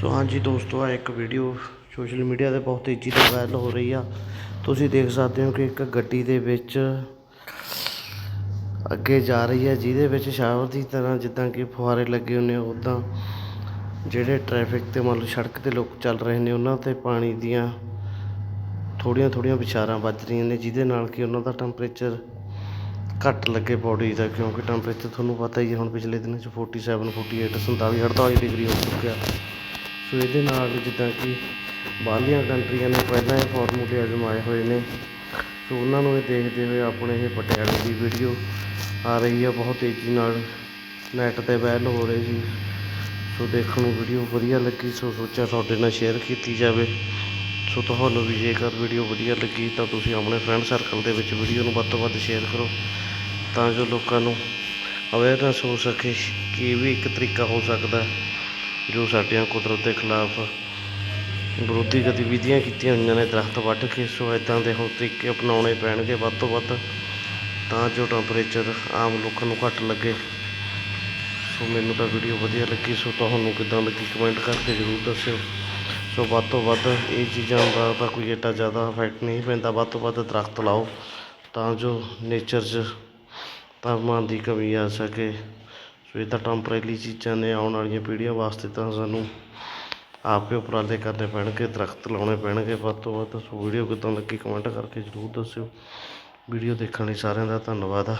ਸੋ ਹਾਂਜੀ ਦੋਸਤੋ ਆ ਇੱਕ ਵੀਡੀਓ ਸੋਸ਼ਲ ਮੀਡੀਆ ਤੇ ਬਹੁਤ ਤੇਜ਼ੀ ਨਾਲ ਵਾਇਰਲ ਹੋ ਰਹੀ ਆ। ਤੁਸੀਂ ਦੇਖ ਸਕਦੇ ਹੋ ਕਿ ਇੱਕ ਗੱਡੀ ਦੇ ਵਿੱਚ ਅੱਗੇ ਜਾ ਰਹੀ ਹੈ, ਜਿਹਦੇ ਵਿੱਚ ਸ਼ਾਵਰ ਦੀ ਤਰ੍ਹਾਂ ਜਿੱਦਾਂ ਕਿ ਫੁਹਾਰੇ ਲੱਗੇ ਹੁੰਦੇ ਆ ਉੱਦਾਂ ਜਿਹੜੇ ਟ੍ਰੈਫਿਕ ਤੇ ਮੰਨ ਲਓ ਸੜਕ ਤੇ ਲੋਕ ਚੱਲ ਰਹੇ ਨੇ, ਉਹਨਾਂ ਤੇ ਪਾਣੀ ਦੀਆਂ ਥੋੜ੍ਹੀਆਂ ਥੋੜ੍ਹੀਆਂ ਵਿਚਾਰਾਂ ਵੱਜ ਰਹੀਆਂ ਨੇ, ਜਿਹਦੇ ਨਾਲ ਕਿ ਉਹਨਾਂ ਦਾ ਟੈਂਪਰੇਚਰ ਘੱਟ ਲੱਗੇ ਬਾਡੀ ਦਾ, ਕਿਉਂਕਿ ਟੈਂਪਰੇਚਰ ਤੁਹਾਨੂੰ ਪਤਾ ਹੀ ਹੈ, ਹੁਣ ਪਿਛਲੇ ਦਿਨਾਂ 'ਚ 47 48 47 48 ਡਿਗਰੀ ਹੋ ਚੁੱਕਿਆ। ਸੋ ਇਹਦੇ ਨਾਲ ਜਿੱਦਾਂ ਕਿ ਬਾਹਰਲੀਆਂ ਕੰਟਰੀਆਂ ਨੇ ਪਹਿਲਾਂ ਇਹ ਫਾਰਮੂਲੇ ਅਜ਼ਮਾਏ ਹੋਏ ਨੇ। ਸੋ ਉਹਨਾਂ ਨੂੰ ਇਹ ਦੇਖਦੇ ਹੋਏ ਆਪਣੇ ਇਹ ਪਟਿਆਲੇ ਦੀ ਵੀਡੀਓ ਆ ਰਹੀ ਹੈ ਬਹੁਤ ਤੇਜ਼ੀ ਨਾਲ ਨੈੱਟ ਤੇ ਵਾਇਰਲ ਹੋ ਰਹੀ ਸੀ। ਸੋ ਦੇਖਣ ਨੂੰ ਵੀਡੀਓ ਵਧੀਆ ਲੱਗੀ, ਸੋ ਸੋਚਿਆ ਤੁਹਾਡੇ ਨਾਲ ਸ਼ੇਅਰ ਕੀਤੀ ਜਾਵੇ। ਸੋ ਤੁਹਾਨੂੰ ਵੀ ਜੇਕਰ ਵੀਡੀਓ ਵਧੀਆ ਲੱਗੀ ਤਾਂ ਤੁਸੀਂ ਆਪਣੇ ਫਰੈਂਡ ਸਰਕਲ ਦੇ ਵਿੱਚ ਵੀਡੀਓ ਨੂੰ ਵੱਧ ਤੋਂ ਵੱਧ ਸ਼ੇਅਰ ਕਰੋ। ਤਾਂ ਜੋ ਲੋਕਾਂ ਨੂੰ ਅਵੇਅਰਨੈਸ ਹੋ ਸਕੇ ਕਿ ਇਹ ਵੀ ਇੱਕ ਤਰੀਕਾ ਹੋ ਸਕਦਾ। ਹੈ ਜੋ ਸਾਡੀਆਂ ਕੁਦਰਤ ਦੇ ਖਿਲਾਫ ਵਿਰੋਧੀ ਗਤੀਵਿਧੀਆਂ ਕੀਤੀਆਂ ਹੋਈਆਂ ਨੇ, ਦਰਖਤ ਵੱਢ ਕੇ ਸੋ ਇੱਦਾਂ ਦੇ ਹੁਣ ਤਰੀਕੇ ਅਪਣਾਉਣੇ ਪੈਣਗੇ ਵੱਧ ਤੋਂ ਵੱਧ, ਤਾਂ ਜੋ ਟੈਂਪਰੇਚਰ ਆਮ ਲੋਕਾਂ ਨੂੰ ਘੱਟ ਲੱਗੇ। ਸੋ ਮੈਨੂੰ ਤਾਂ ਵੀਡੀਓ ਵਧੀਆ ਲੱਗੀ, ਸੋ ਤੁਹਾਨੂੰ ਕਿੱਦਾਂ ਲੱਗੀ ਕਮੈਂਟ ਕਰਕੇ ਜ਼ਰੂਰ ਦੱਸਿਓ। ਸੋ ਵੱਧ ਤੋਂ ਵੱਧ ਇਹ ਚੀਜ਼ਾਂ ਦਾ ਤਾਂ ਕੋਈ ਏਡਾ ਜ਼ਿਆਦਾ ਇਫੈਕਟ ਨਹੀਂ ਪੈਂਦਾ, ਵੱਧ ਤੋਂ ਵੱਧ ਦਰਖਤ ਲਾਓ ਤਾਂ ਜੋ ਨੇਚਰ 'ਚ ਤਾਪਮਾਨ ਦੀ ਕਮੀ ਆ ਸਕੇ। ਸੋ ਇਹ ਤਾਂ ਟੈਂਪਰੇਰੀ ਚੀਜ਼ਾਂ ਨੇ ਆਉਣ ਵਾਲੀਆਂ ਪੀੜ੍ਹੀਆਂ ਵਾਸਤੇ ਤਾਂ ਸਾਨੂੰ ਆਪੇ ਉਪਰਾਲੇ ਕਰਨੇ ਪੈਣਗੇ, ਦਰਖਤ ਲਾਉਣੇ ਪੈਣਗੇ ਵੱਧ ਤੋਂ ਵੱਧ। ਸੋ ਵੀਡੀਓ ਕਿੱਦਾਂ ਲੱਗੀ ਕਮੈਂਟ ਕਰਕੇ ਜ਼ਰੂਰ ਦੱਸਿਓ। ਵੀਡੀਓ ਦੇਖਣ ਲਈ ਸਾਰਿਆਂ ਦਾ ਧੰਨਵਾਦ ਆ।